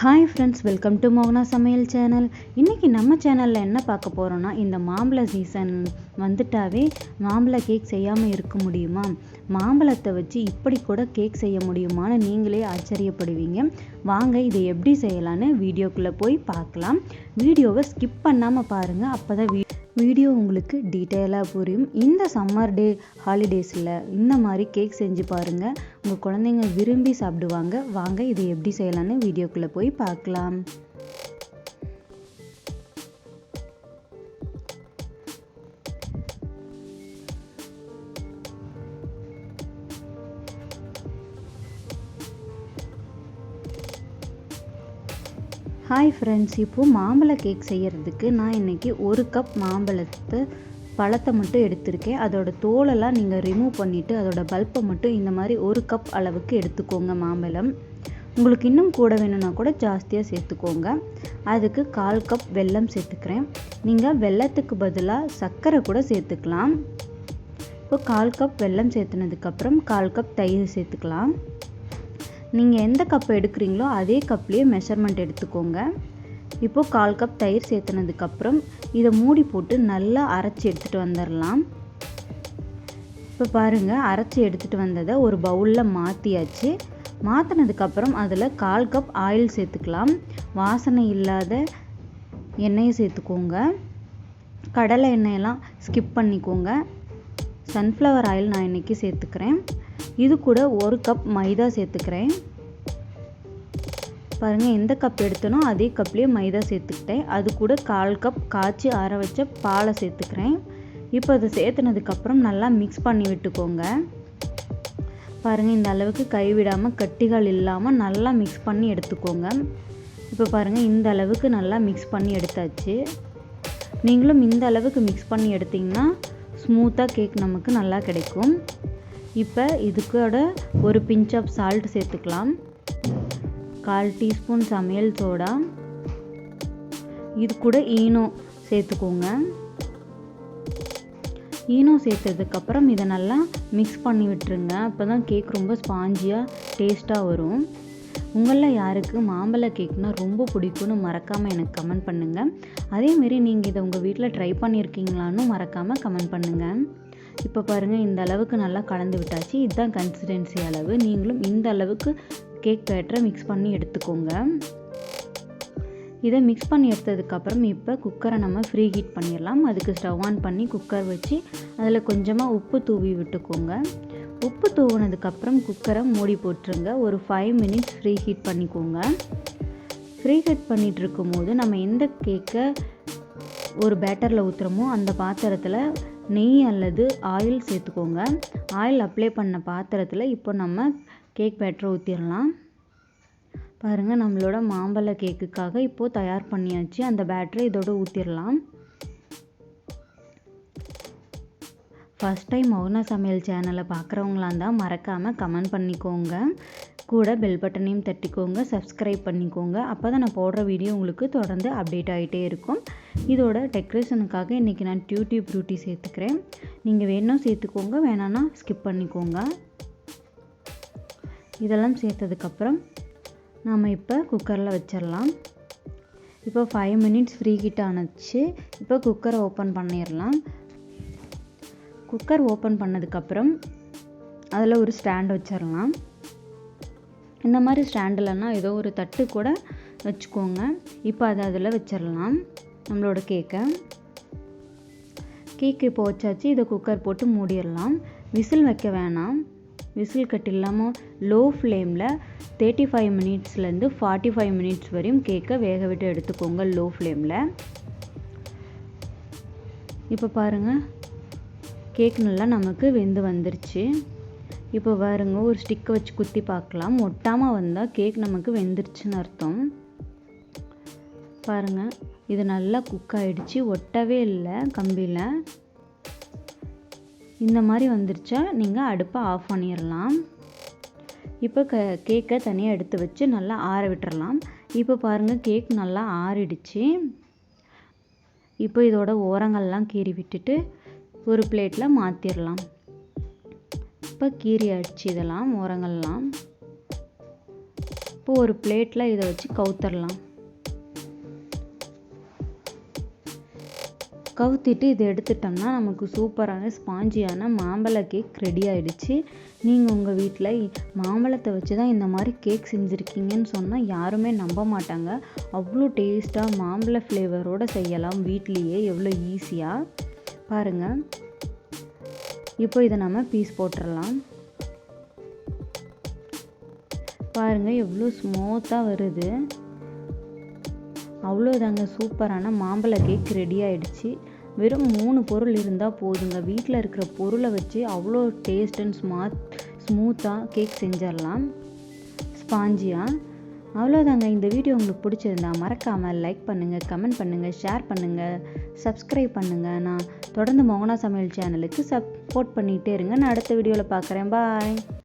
Hi friends welcome to மோகனா சமையல் channel இன்றைக்கி நம்ம சேனலில் என்ன பார்க்க போகிறோன்னா இந்த மாம்பழ சீசன் வந்துட்டாவே மாம்பழ கேக் செய்யாமல் இருக்க முடியுமா? மாம்பழத்தை வச்சு இப்படி கூட கேக் செய்ய முடியுமான்னு நீங்களே ஆச்சரியப்படுவீங்க. வாங்க இதை எப்படி செய்யலான்னு வீடியோக்குள்ளே போய் பார்க்கலாம். வீடியோவை ஸ்கிப் பண்ணாமல் பாருங்கள் அப்போ தான் வீ வீடியோ உங்களுக்கு டீட்டெயிலாக புரியும். இந்த சம்மர் டே ஹாலிடேஸில் இந்த மாதிரி கேக் செஞ்சு பாருங்கள் உங்கள் குழந்தைங்க விரும்பி சாப்பிடுவாங்க. வாங்க இதை எப்படி செய்யலான்னு வீடியோக்குள்ளே போய் பார்க்கலாம். ஹாய் ஃப்ரெண்ட்ஸ் இப்போது மாம்பழ கேக் செய்கிறதுக்கு நான் இன்றைக்கி ஒரு கப் மாம்பழத்தை பழத்தை மட்டும் எடுத்திருக்கேன். அதோட தோலெல்லாம் நீங்கள் ரிமூவ் பண்ணிவிட்டு அதோட பல்ப்பை மட்டும் இந்த மாதிரி ஒரு கப் அளவுக்கு எடுத்துக்கோங்க மாம்பழம். உங்களுக்கு இன்னும் கூட வேணும்னா கூட ஜாஸ்தியாக சேர்த்துக்கோங்க. அதுக்கு கால் கப் வெல்லம் சேர்த்துக்கிறேன். நீங்கள் வெல்லத்துக்கு பதிலாக சர்க்கரை கூட சேர்த்துக்கலாம். இப்போ கால் கப் வெல்லம் சேர்த்துனதுக்கப்புறம் கால் கப் தயிர் சேர்த்துக்கலாம். நீங்கள் எந்த கப் எடுக்கிறீங்களோ அதே கப்லேயே மெஷர்மெண்ட் எடுத்துக்கோங்க. இப்போது கால் கப் தயிர் சேர்த்துனதுக்கப்புறம் இதை மூடி போட்டு நல்லா அரைச்சி எடுத்துகிட்டு வந்துடலாம் இப்போ பாருங்கள் அரைச்சி எடுத்துகிட்டு வந்ததை ஒரு பவுலில் மாற்றியாச்சு மாற்றினதுக்கப்புறம் அதில் கால் கப் ஆயில் சேர்த்துக்கலாம். வாசனை இல்லாத எண்ணெயை சேர்த்துக்கோங்க. கடலை எண்ணெயெல்லாம் ஸ்கிப் பண்ணிக்கோங்க. சன்ஃப்ளவர் ஆயில் நான் இன்றைக்கி சேர்த்துக்கிறேன். இது கூட ஒரு கப் மைதா சேர்த்துக்கிறேன். பாருங்கள் எந்த கப் எடுத்தனோ அதே கப்லேயே மைதா சேர்த்துக்கிட்டேன். அது கூட கால் கப் காய்ச்சி ஆற வச்ச பாலை சேர்த்துக்கிறேன். இப்போ அதை சேர்த்துனதுக்கப்புறம் நல்லா மிக்ஸ் பண்ணி விட்டுக்கோங்க. பாருங்கள் இந்த அளவுக்கு கைவிடாமல் கட்டிகள் இல்லாமல் நல்லா மிக்ஸ் பண்ணி எடுத்துக்கோங்க. இப்போ பாருங்கள் இந்த அளவுக்கு நல்லா மிக்ஸ் பண்ணி எடுத்தாச்சு. நீங்களும் இந்த அளவுக்கு மிக்ஸ் பண்ணி எடுத்திங்கன்னா ஸ்மூத்தாக கேக் நமக்கு நல்லா கிடைக்கும். இப்போ இதுக்கூட ஒரு பிஞ்ச் ஆஃப் சால்ட் சேர்த்துக்கலாம். கால் டீஸ்பூன் சமையல் சோடா. இது கூட ஈனோ சேர்த்துக்கோங்க. ஈனோ சேர்த்ததுக்கப்புறம் இதை நல்லா மிக்ஸ் பண்ணி விட்டுருங்க. அப்போ தான் கேக் ரொம்ப ஸ்பாஞ்சியாக டேஸ்ட்டாக வரும். உங்களில் யாருக்கு மாம்பழ கேக்னால் ரொம்ப பிடிக்கும்னு மறக்காமல் எனக்கு கமெண்ட் பண்ணுங்கள் அதேமாரி நீங்கள் இதை உங்கள் வீட்டில் ட்ரை பண்ணியிருக்கீங்களான்னு மறக்காமல் கமெண்ட் பண்ணுங்கள் இப்போ பாருங்கள் இந்த அளவுக்கு நல்லா கலந்து விட்டாச்சு. இதுதான் கன்சிஸ்டன்சி அளவு. நீங்களும் இந்த அளவுக்கு கேக் பேட்டரை மிக்ஸ் பண்ணி எடுத்துக்கோங்க. இதை மிக்ஸ் பண்ணி எடுத்ததுக்கப்புறம் இப்போ குக்கரை நம்ம ஃப்ரீ ஹீட் பண்ணிடலாம். அதுக்கு ஸ்டவ் ஆன் பண்ணி குக்கர் வச்சு அதில் கொஞ்சமாக உப்பு தூவி விட்டுக்கோங்க. உப்பு தூவுனதுக்கப்புறம் குக்கரை மூடி போட்டுருங்க. ஒரு ஃபைவ் மினிட்ஸ் ஃப்ரீ ஹீட் பண்ணிக்கோங்க. ஃப்ரீ ஹீட் பண்ணிகிட்டு இருக்கும்போது நம்ம எந்த கேக்கை ஒரு பேட்டரில் ஊற்றுறோமோ அந்த பாத்திரத்தில் நெய் அல்லது ஆயில் சேர்த்துக்கோங்க. ஆயில் அப்ளை பண்ண பாத்திரத்தில் இப்போ நம்ம கேக் பேட்டரை ஊற்றிடலாம் பாருங்கள் நம்மளோட மாம்பழ கேக்குக்காக இப்போது தயார் பண்ணியாச்சு. அந்த பேட்டரை இதோடு ஊற்றிடலாம் ஃபஸ்ட் டைம் மௌன சமையல் சேனலை பார்க்குறவங்களா இருந்தால் மறக்காமல் கமெண்ட் பண்ணிக்கோங்க. கூட பெல் பட்டனையும் தட்டிக்கோங்க சப்ஸ்கிரைப் பண்ணிக்கோங்க. அப்போ தான் நான் போடுற வீடியோ உங்களுக்கு தொடர்ந்து அப்டேட் ஆகிட்டே இருக்கும். இதோட டெக்கரேஷனுக்காக இன்றைக்கி நான் டியூட்டி ப்ரூட்டி சேர்த்துக்கிறேன். நீங்கள் வேணும் சேர்த்துக்கோங்க வேணான்னா ஸ்கிப் பண்ணிக்கோங்க. இதெல்லாம் சேர்த்ததுக்கப்புறம் நாம் இப்போ குக்கரில் வச்சிடலாம் இப்போ ஃபைவ் மினிட்ஸ் ஃப்ரீ ஹீட் ஆனச்சு. இப்போ குக்கரை ஓப்பன் பண்ணிடலாம் குக்கர் ஓப்பன் பண்ணதுக்கப்புறம் அதில் ஒரு ஸ்டாண்ட் வச்சிடலாம். இந்த மாதிரி ஸ்டாண்டில்னா ஏதோ ஒரு தட்டு கூட வச்சுக்கோங்க. இப்போ அதை அதில் வச்சிடலாம். நம்மளோட கேக்கை. கேக் இப்போ வச்சாச்சு. இதை குக்கர் போட்டு மூடிடலாம். விசில் வைக்க வேணாம். விசில் கட் இல்லாமல் லோ ஃப்ளேமில் தேர்ட்டி ஃபைவ் மினிட்ஸ்லேருந்து ஃபார்ட்டி ஃபைவ் மினிட்ஸ் வரையும் கேக்கை வேக விட்டு எடுத்துக்கோங்க லோ ஃப்ளேமில். இப்போ பாருங்கள் கேக் நல்லா நமக்கு வெந்து வந்துருச்சு. இப்போ பாருங்க ஒரு ஸ்டிக்கை வச்சு குத்தி பார்க்கலாம். ஒட்டாமல் வந்தால் கேக் நமக்கு வெந்துருச்சுன்னு அர்த்தம். பாருங்கள் இது நல்லா குக் ஆகிடுச்சு ஒட்டவே இல்லை கம்பியில். இந்த மாதிரி வந்துருச்சா நீங்கள் அடுப்பை ஆஃப் பண்ணிடலாம் இப்போ க கேக்கை தனியாக எடுத்து வச்சு நல்லா ஆற விட்டுறலாம் இப்போ பாருங்கள் கேக் நல்லா ஆறிடுச்சு. இப்போ இதோட ஓரங்கள்லாம் கீறி விட்டுட்டு ஒரு பிளேட்டில் மாற்றிடலாம் இப்போ கீரி அடித்து இதெல்லாம் ஓரங்கள்லாம். இப்போ ஒரு பிளேட்டில் இதை வச்சு கவுத்தரலாம். கவுத்திட்டு இதை எடுத்துட்டோம்னா நமக்கு சூப்பரான ஸ்பாஞ்சியான மாம்பழ கேக் ரெடி ஆகிடுச்சு நீங்கள் உங்கள் வீட்டில் மாம்பழத்தை வச்சு தான் இந்த மாதிரி கேக் செஞ்சுருக்கீங்கன்னு சொன்னால் யாருமே நம்ப மாட்டாங்க. அவ்வளோ டேஸ்ட்டாக மாம்பழ ஃப்ளேவரோடு செய்யலாம் வீட்லேயே எவ்வளோ ஈஸியாக பாருங்கள் இப்போ இதை நம்ம பீஸ் போட்டுடலாம் பாருங்கள் எவ்வளோ ஸ்மூத்தாக வருது. அவ்வளோதாங்க சூப்பரான மாம்பழ கேக் ரெடி ஆகிடுச்சு வெறும் மூணு பொருள் இருந்தால் போதுங்க. வீட்டில் இருக்கிற பொருளை வச்சு அவ்வளோ டேஸ்ட் அண்ட் ஸ்மார்ட் ஸ்மூத்தாக கேக் செஞ்சிடலாம். ஸ்பாஞ்சியாக அவ்வளோதாங்க இந்த வீடியோ உங்களுக்கு பிடிச்சிருந்தா மறக்காமல் லைக் பண்ணுங்கள் கமெண்ட் பண்ணுங்கள் ஷேர் பண்ணுங்கள் சப்ஸ்கிரைப் பண்ணுங்கள் நான் தொடர்ந்து மோகனா சமையல் சேனலுக்கு சப்போர்ட் பண்ணிகிட்டே இருங்க. நான் அடுத்த வீடியோவில் பார்க்குறேன். பாய்